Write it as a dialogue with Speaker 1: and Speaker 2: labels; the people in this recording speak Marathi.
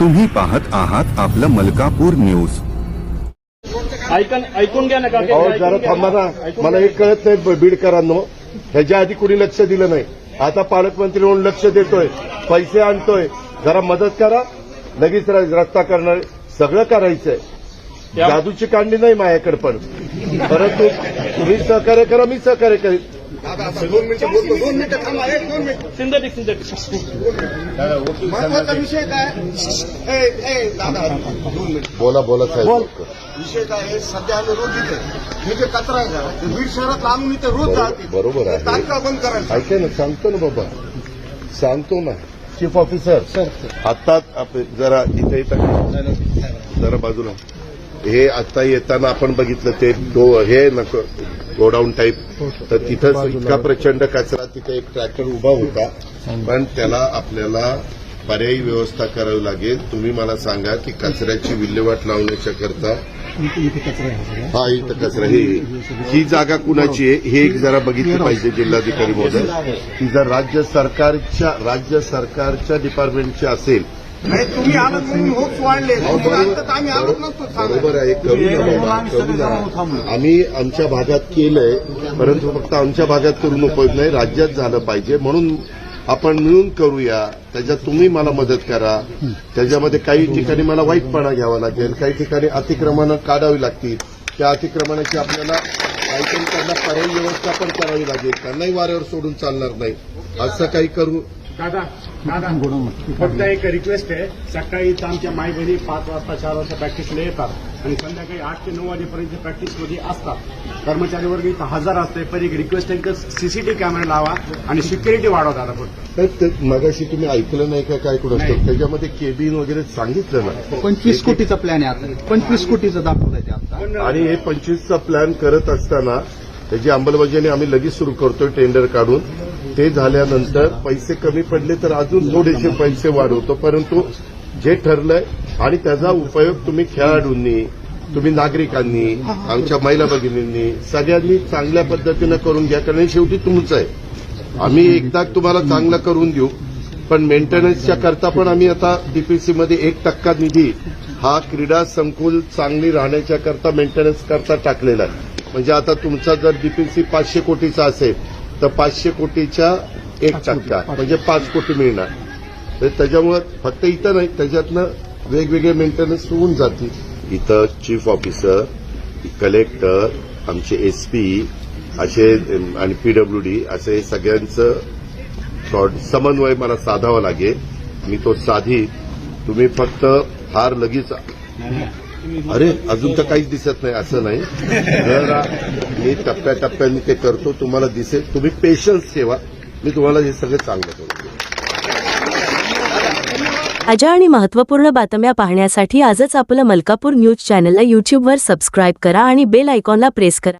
Speaker 1: तुम्ही पाहत आहात आपलं मलकापूर न्यूज.
Speaker 2: ऐकून ऐकून घ्या ना काका
Speaker 3: अहो
Speaker 2: ऐकून
Speaker 3: जरा
Speaker 2: घ्या
Speaker 3: थांबा ना.
Speaker 2: ऐकून
Speaker 3: मला
Speaker 2: घ्या.
Speaker 3: एक कळत नाही बीडकरांनो. ह्याच्या आधी कुणी लक्ष दिलं नाही. आता पालकमंत्री म्हणून लक्ष देतोय. पैसे आणतोय. जरा मदत करा. लगेच र- रस्ता करणार. सगळं करायचंय.
Speaker 2: त्या-
Speaker 3: जादूची कांडी नाही माझ्याकडे पण. परंतु तुम्ही सहकार्य करा मी सहकार्य करेन.
Speaker 2: Synthetic synthetic.
Speaker 4: महत्त्वाचा विषय काय? ए, ए, दादा दोन मिनिट.
Speaker 3: बोला बोला साहेब
Speaker 4: विषय काय आहे? सध्या आम्ही रोज इथे. हे जे कचरा आहे ते बीड शहरात आणून इथे रोज जाते.
Speaker 3: बरोबर आहे.
Speaker 4: तात्काळ बंद करायचं
Speaker 3: ऐका ना सांगतो ना बाबा. सांगतो ना. चीफ ऑफिसर आता आप- जरा इथे इथं. जरा बाजूला. हे आता येताना आपण बघितलं ते दो हे नको गोडाऊन टाईप तर तिथं इतका प्रचंड कचरा तिथे एक ट्रॅक्टर उभा होता. पण त्याला आपल्याला पर्यायी व्यवस्था करावी लागेल. तुम्ही मला सांगा की कचऱ्याची विल्हेवाट लावण्याच्या करता हा इथं कचरा ही ही जागा कुणाची आहे? हे एक जरा बघितली पाहिजे जिल्हाधिकारी महोदय. ही जर राज्य सरकारच्या राज्य सरकारच्या डिपार्टमेंटची असेल
Speaker 4: नाही तुम्ही आलात म्हणून होप्स वाढले. आम्ही आलोच नसतो.
Speaker 3: बरोबर आहे करू आम्ही आमच्या भागात केलंय परंतु फक्त आमच्या भागात करून उपयोग नाही राज्यात झालं पाहिजे. म्हणून आपण मिळून करूया. त्याच्यात तुम्ही मला मदत करा. त्याच्यामध्ये काही ठिकाणी मला वाईटपणा घ्यावा लागेल. काही ठिकाणी अतिक्रमणं काढावी लागतील. त्या अतिक्रमणाची आपल्याला काहीतरी त्यांना पर्यायी व्यवस्था पण करावी लागेल. त्यांनाही वाऱ्यावर सोडून चालणार नाही. असं काही करू
Speaker 5: दादा दादा फक्त एक रिक्वेस्ट आहे. सकाळी इथं आमच्या माई बहिणी पाच वाजता चार वाजता प्रॅक्टिसला येतात. आणि संध्याकाळी आठ ते नऊ वाजेपर्यंत प्रॅक्टिसमध्ये असतात. कर्मचारी वर्ग इथं हजर असते पण एक रिक्वेस्ट आहे की सीसीटीव्ही कॅमेरा लावा आणि सिक्युरिटी वाढवा दादा फक्त.
Speaker 3: मगाशी तुम्ही ऐकलं नाही का काय कुठं? त्याच्यामध्ये केबिन वगैरे सांगितलं ना.
Speaker 6: पंचवीस कोटीचा प्लॅन आहे आता. पंचवीस कोटीचं दाखवलंय ते आता.
Speaker 3: आणि हे पंचवीसचा प्लॅन करत असताना त्याची अंमलबजावणी आम्ही लगेच सुरू करतोय टेंडर काढून. ते झाल्यानंतर पैसे कमी पडले तर अजून थोडेसे पैसे वाढवतो. परंतु जे ठरलंय आणि त्याचा उपयोग तुम्ही खेळाडूंनी तुम्ही नागरिकांनी आमच्या महिला भगिनींनी सगळ्यांनी चांगल्या पद्धतीनं करून घ्या. कारण शेवटी तुमचं आहे. आम्ही एकदा तुम्हाला चांगलं करून देऊ. पण मेंटेनन्सच्या करता पण आम्ही आता डीपीसीमध्ये एक टक्का निधी हा क्रीडा संकुल चांगली राहण्याच्या करता मेंटेनन्स करता टाकलेला आहे. म्हणजे आता तुमचा जर डीपीसी पाचशे कोटीचा असेल तर पाचशे कोटीच्या एक टक्का म्हणजे पाच कोटी मिळणार. तर त्याच्यामुळे फक्त इथं नाही त्याच्यातनं वेगवेगळे मेंटेनन्स होऊन जातील. इथं चीफ ऑफिसर कलेक्टर आमचे एसपी असे आणि पीडब्ल्यूडी असे सगळ्यांचं समन्वय मला साधावा लागेल. मी तो साधी तुम्ही फक्त फार लगेच अरे अजून तर काहीच दिसत नाही असं नाही. जरा मी टप्प्याटप्प्याने ते करतो तुम्हाला दिसेल. तुम्ही पेशन्स ठेवा. मी तुम्हाला हे सगळं चांगलं करतो
Speaker 7: ताज्या आणि महत्त्वपूर्ण बातम्या पाहण्यासाठी आजच आपलं मलकापूर न्यूज चॅनलला यूट्यूबवर सबस्क्राईब करा आणि बेल आयकॉनला प्रेस करा.